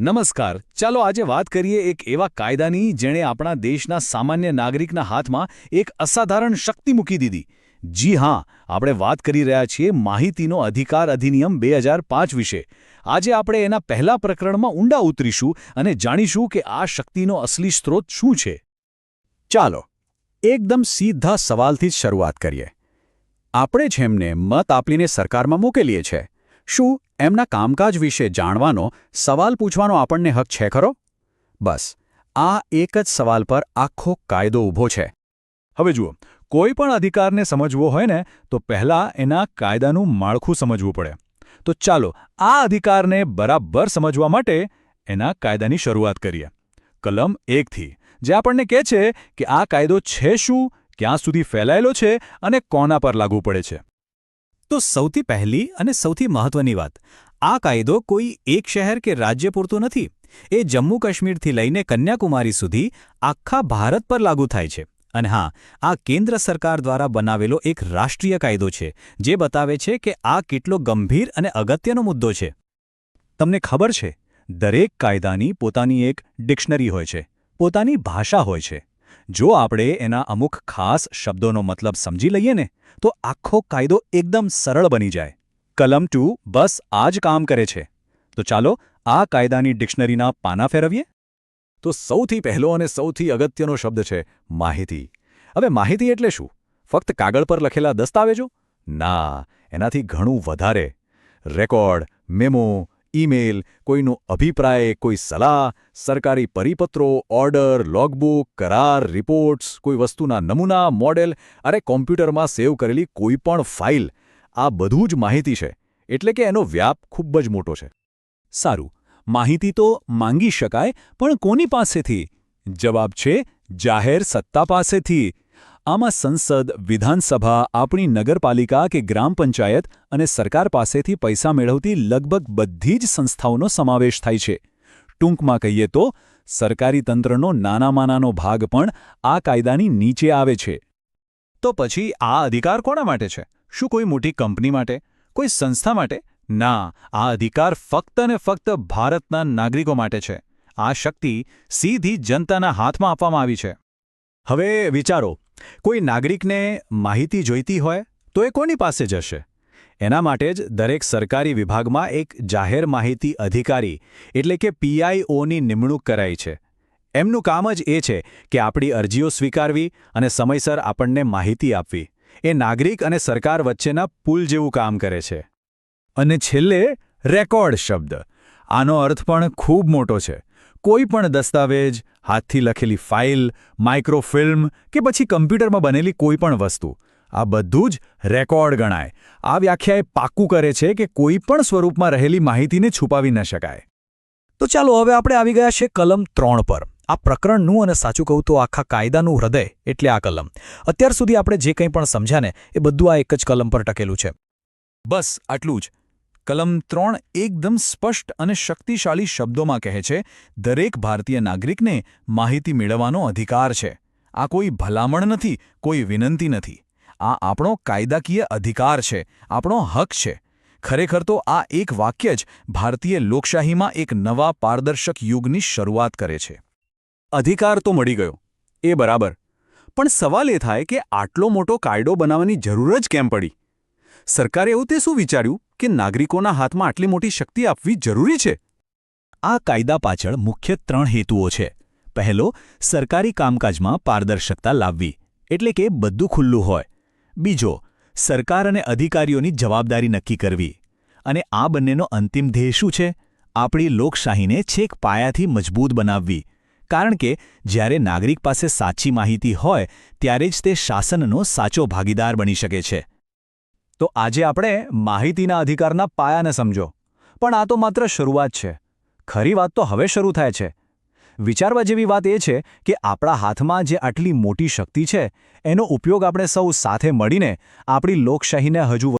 નમસ્કાર. ચાલો આજે વાત કરીએ એક એવા કાયદાની જેણે આપણા દેશના સામાન્ય નાગરિકના હાથમાં એક અસાધારણ શક્તિ મૂકી દીધી. જી હા, આપણે વાત કરી રહ્યા છીએ માહિતીનો અધિકાર અધિનિયમ બે વિશે. આજે આપણે એના પહેલા પ્રકરણમાં ઊંડા ઉતરીશું અને જાણીશું કે આ શક્તિનો અસલી સ્ત્રોત શું છે. ચાલો, એકદમ સીધા સવાલથી જ શરૂઆત કરીએ. આપણે જેમને મત આપીને સરકારમાં મોકલીએ છે શું એમના કામકાજ વિશે જાણવાનો, સવાલ પૂછવાનો આપણને હક છે ખરો? બસ, આ એક જ સવાલ પર આખો કાયદો ઊભો છે. હવે જુઓ, કોઈ પણ અધિકારને સમજવો હોય ને, તો પહેલા એના કાયદાનું માળખું સમજવું પડે. તો ચાલો, આ અધિકારને બરાબર સમજવા માટે એના કાયદાની શરૂઆત કરીએ. કલમ એકથી, જે આપણને કહે છે કે આ કાયદો છે શું, ક્યાં સુધી ફેલાયેલો છે અને કોના પર લાગુ પડે છે. તો સૌથી પહેલી અને સૌથી મહત્વની વાત, આ કાયદો કોઈ એક શહેર કે રાજ્ય પૂરતો નથી. એ જમ્મુ કાશ્મીરથી લઈને કન્યાકુમારી સુધી આખા ભારત પર લાગુ થાય છે. અને હા, આ કેન્દ્ર સરકાર દ્વારા બનાવેલો એક રાષ્ટ્રીય કાયદો છે, જે બતાવે છે કે આ કેટલો ગંભીર અને અગત્યનો મુદ્દો છે. તમને ખબર છે, દરેક કાયદાની પોતાની એક ડિક્શનરી હોય છે, પોતાની ભાષા હોય છે. જો આપણે એના અમુક ખાસ શબ્દોનો મતલબ સમજી લઈએ ને, તો આખો કાયદો એકદમ સરળ બની જાય. કલમ ટુ બસ આ જ કામ કરે છે. તો ચાલો આ કાયદાની ડિક્શનરીના પાના ફેરવીએ. તો સૌથી પહેલો અને સૌથી અગત્યનો શબ્દ છે માહિતી. હવે માહિતી એટલે શું? ફક્ત કાગળ પર લખેલા દસ્તાવેજો? ના, એનાથી ઘણું વધારે. રેકોર્ડ, મેમો ઈમેલ, કોઈનો અભિપ્રાય, કોઈ સલાહ, સરકારી પરિપત્રો, ઓર્ડર લોગબુક કરાર રિપોર્ટ્સ કોઈ વસ્તુના નમૂના મોડેલ અરે કોમ્પ્યુટરમાં સેવ કરેલી કોઈ પણ ફાઇલ આ બધું જ માહિતી છે. એટલે કે એનો વ્યાપ ખૂબ જ મોટો છે. સારું. માહિતી તો માંગી શકાય, પણ કોની પાસેથી? જવાબ છે, જાહેર સત્તા પાસેથી. આમાં સંસદ, વિધાનસભા, આપણી નગરપાલિકા કે ગ્રામ પંચાયત અને સરકાર પાસેથી પૈસા મેળવતી લગભગ બધી જ સંસ્થાઓનો સમાવેશ થાય છે. ટૂંકમાં કહીએ તો, સરકારી તંત્રનો નાનામાંનાનો ભાગ પણ આ કાયદાની નીચે આવે છે. તો પછી આ અધિકાર કોના માટે છે? શું કોઈ મોટી કંપની માટે? કોઈ સંસ્થા માટે? ના, આ અધિકાર ફક્ત ને ફક્ત ભારતના નાગરિકો માટે છે. આ શક્તિ સીધી જનતાના હાથમાં આપવામાં આવી છે. હવે વિચારો. કોઈ નાગરિકને માહિતી જોઈતી હોય તો એ કોની પાસે જશે? એના માટે જ દરેક સરકારી વિભાગમાં એક જાહેર માહિતી અધિકારી, એટલે કે પીઆઈઓની નિમણૂક કરાઈ છે. એમનું કામ જ એ છે કે આપણી અરજીઓ સ્વીકારવી અને સમયસર આપણને માહિતી આપવી. એ નાગરિક અને સરકાર વચ્ચેના પુલ જેવું કામ કરે છે. અને છેલ્લે રેકોર્ડ શબ્દ. આનો અર્થ પણ ખૂબ મોટો છે. કોઈ પણ દસ્તાવેજ, હાથથી લખેલી ફાઇલ, માઇક્રોફિલ્મ કે પછી કમ્પ્યુટરમાં બનેલી કોઈ પણ વસ્તુ. આ બધું જ રેકોર્ડ ગણાય. આ વ્યાખ્યાએ પાક્કું કરે છે કે કોઈ પણ સ્વરૂપમાં રહેલી માહિતીને છુપાવી ન શકાય. તો ચાલો હવે આપણે આવી ગયા છે કલમ ત્રણ પર. આ પ્રકરણનું અને સાચું કહું તો આખા કાયદાનું હૃદય એટલે આ કલમ. અત્યાર સુધી આપણે જે કંઈ પણ સમજ્યા એ બધું આ એક જ કલમ પર ટકેલું છે. બસ, આટલું જ. કલમ ત્રણ એકદમ સ્પષ્ટ અને શક્તિશાળી શબ્દોમાં કહે છે, દરેક ભારતીય નાગરિકને માહિતી મેળવવાનો અધિકાર છે. આ કોઈ ભલામણ નથી, કોઈ વિનંતી નથી. આ આપણો કાયદાકીય અધિકાર છે, આપણો હક છે. ખરેખર તો આ એક વાક્ય જ ભારતીય લોકશાહીમાં એક નવા પારદર્શક યુગની શરૂઆત કરે છે. અધિકાર તો મળી ગયો. એ બરાબર. પણ સવાલ એ થાય કે આટલો મોટો કાયદો બનાવવાની જરૂર જ કેમ પડી? સરકારે એવું તે શું વિચાર્યું? કે નાગરિકોના હાથમાં આટલી મોટી શક્તિ આપવી જરૂરી છે? આ કાયદા પાછળ મુખ્ય ત્રણ હેતુઓ છે. પહેલો, સરકારી કામકાજમાં પારદર્શકતા લાવવી, એટલે કે બધું ખુલ્લું હોય. બીજો, સરકાર અને અધિકારીઓની જવાબદારી નક્કી કરવી. અને આ બંનેનો અંતિમ ધ્યેય શું છે? આપણી લોકશાહીને છેક પાયાથી મજબૂત બનાવવી. કારણ કે જ્યારે નાગરિક પાસે સાચી માહિતી હોય, ત્યારે જ તે શાસનનો સાચો ભાગીદાર બની શકે છે. તો આજે આપણે માહિતીના અધિકારના પાયાને સમજો. પણ આ તો માત્ર શરૂઆત છે. ખરી વાત તો હવે શરૂ થાય છે. વિચારવા જેવી વાત એ છે કે આપણા હાથમાં જે આટલી મોટી શક્તિ છે, એનો ઉપયોગ આપણે સૌ સાથે મળીને આપણી લોકશાહીને હજુ